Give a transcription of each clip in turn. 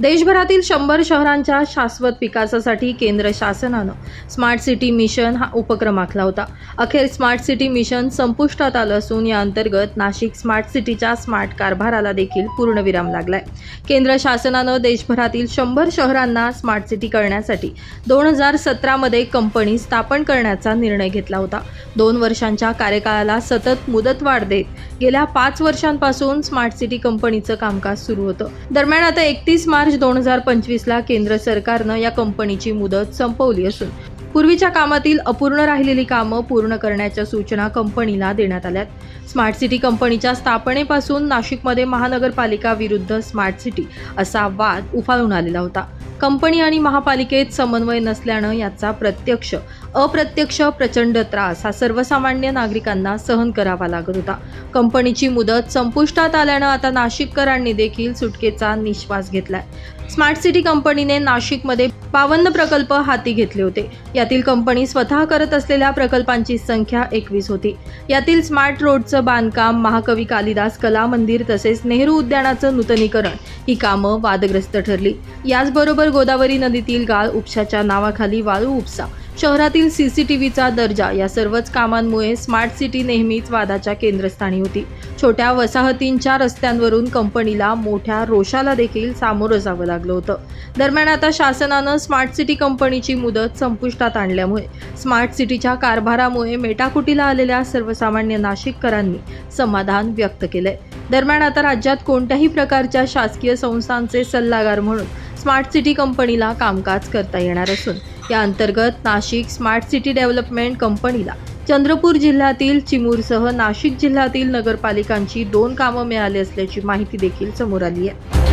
देशभरातील शंभर शहरांच्या शाश्वत विकासासाठी केंद्र शासनानं स्मार्ट सिटी मिशन हा उपक्रम आखला होता. अखेर स्मार्ट सिटी मिशन संपुष्टात आलं असून या अंतर्गत नाशिक स्मार्ट सिटीच्या स्मार्ट कारभाराला देखील पूर्णविराम लागलाय. केंद्र शासनानं देशभरातील शंभर शहरांना स्मार्ट सिटी करण्यासाठी दोन हजार सतरामध्ये कंपनी स्थापन करण्याचा निर्णय घेतला होता. दोन वर्षांच्या कार्यकाळाला सतत मुदतवाढ देत गेल्या पाच वर्षांपासून स्मार्ट सिटी कंपनीचं कामकाज सुरू होतं. दरम्यान आता एकतीस मार्च दोन हजार पंचवीसला केंद्र सरकारनं या कंपनीची मुदत संपवली असून पूर्वीच्या कामातील अपूर्ण राहिलेली कामं पूर्ण करण्याच्या सूचना कंपनीला देण्यात आल्यात. स्मार्ट सिटी कंपनीच्या स्थापनेपासून नाशिकमध्ये महानगरपालिका विरुद्ध स्मार्ट सिटी असा वाद उफाळून आलेला होता. कंपनी आणि महापालिकेत समन्वय नसल्यानं याचा प्रत्यक्ष अप्रत्यक्ष प्रचंड त्रास हा सर्वसामान्य नागरिकांना सहन करावा लागत होता. कंपनीची मुदत संपुष्टात आल्यानं आता नाशिककरांनी देखील सुटकेचा निश्वास घेतलाय. स्मार्ट सिटी कंपनीने नाशिकमध्ये बावन्न प्रकल्प हाती घेतले होते. यातील कंपनी स्वतः करत असलेल्या प्रकल्पांची संख्या एकवीस होती. यातील स्मार्ट रोडचं बांधकाम महाकवी कालिदास कला मंदिर तसेच नेहरू उद्यानाचं नूतनीकरण ही कामं वादग्रस्त ठरली. याचबरोबर गोदावरी नदीतील गाळ उपशाच्या नावाखाली वाळू उपसा. शहरातील सीसीटीव्हीचा दर्जा या सर्वच कामांमुळे स्मार्ट सिटी नेहमीच वादाच्या केंद्रस्थानी होती. छोट्या वसाहतींच्या रस्त्यांवरून कंपनीला मोठ्या रोषाला देखील सामोरं जावं लागलं होतं. दरम्यान आता शासनानं स्मार्ट सिटी कंपनीची मुदत संपुष्टात आणल्यामुळे स्मार्ट सिटीच्या कारभारामुळे मेटाकुटीला आलेल्या सर्वसामान्य नाशिककरांनी समाधान व्यक्त केलंय. दरम्यान आता राज्यात कोणत्याही प्रकारच्या शासकीय संस्थांचे सल्लागार म्हणून स्मार्ट सिटी कंपनीला कामकाज करता येणार असून या अंतर्गत नाशिक स्मार्ट सिटी डेव्हलपमेंट कंपनीला चंद्रपूर जिल्ह्यातील चिमूरसह नाशिक जिल्ह्यातील नगरपालिकांची दोन कामं मिळाली असल्याची माहिती देखील समोर आली आहे.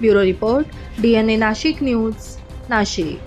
Bureau report D N A Nashik news Nashik.